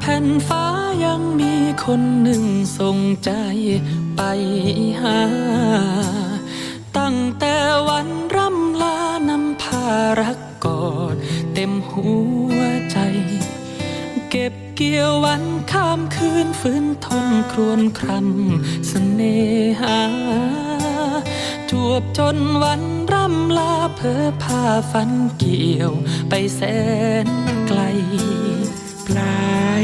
แผ่นฟ้ายังมีคนหนึ่งส่งใจไปหา ตั้งแต่วันร่ำลานำพารักกอดเต็มหัวใจ เก็บเกี่ยววันข้ามคืนฝืนทนครวนครำเสน่หาจวบจนวันร่ำลาเพอพาฝันเกี่ยวไปแสนไกลปลา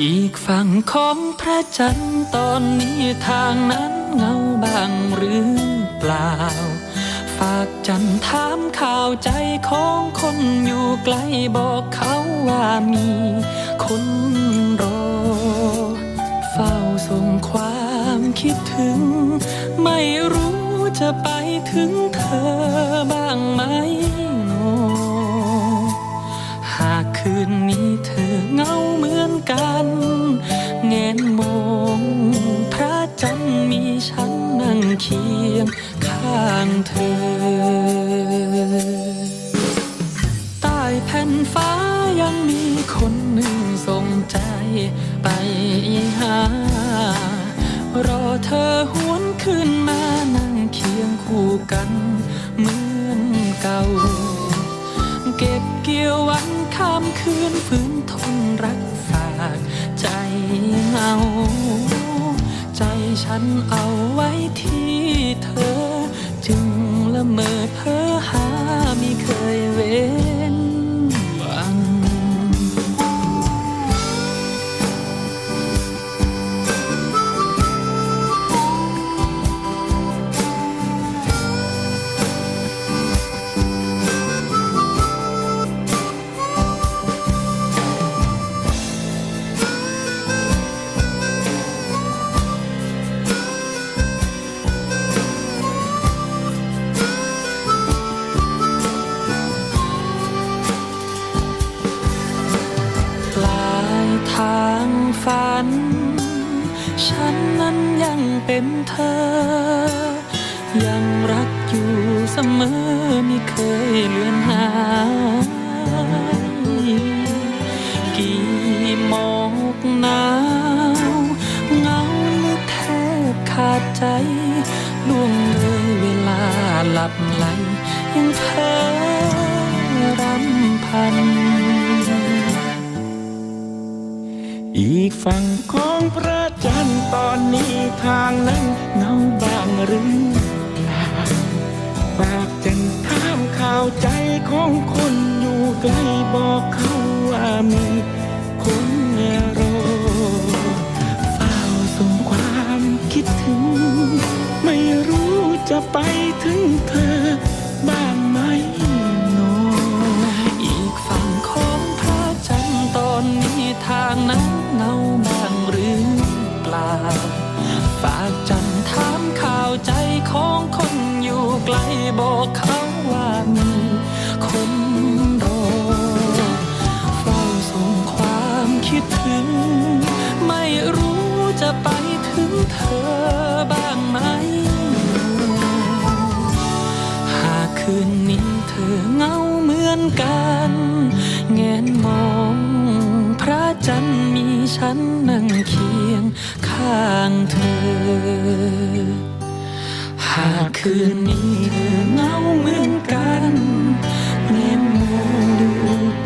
อีกฝั่งของพระจันทร์ตอนนี้ทางนั้นเงาบางหรือเปล่า ฝากจันทร์ถามข่าวใจของคนอยู่ไกลบอกเขาว่ามีคนรอ เฝ้าส่งความคิดถึง ไม่รู้จะไปถึงเธอบ้างไหมโนหากคืนนี้เธอ เงาเหมือนกันแงนมองพระจันทร์มีฉันนั่งเคียงข้างเธอ ใต้แผ่นฟ้ายังมีคนหนึ่งส่งใจไปหา รอเธอหวนขึ้นมานั่งเคียงคู่กัน ข้ามคืนฝืนทนรักฝากใจเงา ใจฉันเอาไว้ที่เธอ จึงละเมอเพ้อหาไม่เคยเว้างฝัน ฉันนั้นยังเป็นเธอ ยังรักอยู่เสมอไม่เคยเลือนหายกี่หมอกหนาวเงาลึกแทบขาดใจล่วงเลยเวลาหลับไหลยังเพ้อรำพัน อีกฝั่งของพระจันทร์ตอนนี้ทางนั้นเงาบางหรือเปล่าฝากจันทร์ถามข่าวใจของคนอยู่ไกลบอกเขาว่ามีคนรอเฝ้าส่งความคิดถึง ไม่รู้จะไปถึงเธอ ฝากจันถามข่าวใจของคนอยู่ไกลบอกเขาว่ามีคนรอเฝ้าส่งความคิดถึง ไม่รู้จะไปถึงเธอบ้างไหม หากคืนนี้เธอเงาเหมือนกันแงนมอง พระจันทร์มีฉันนั่งเคีย ข้างเธอ หากคืนนี้เธอเงาเหมือนกันเงียมองดู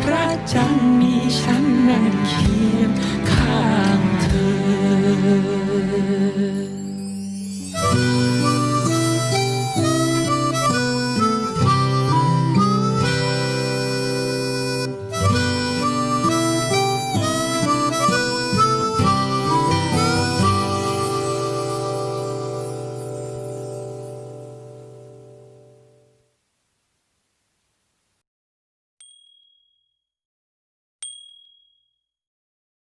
พระจันทร์มีฉันนั่งเคียงข้าง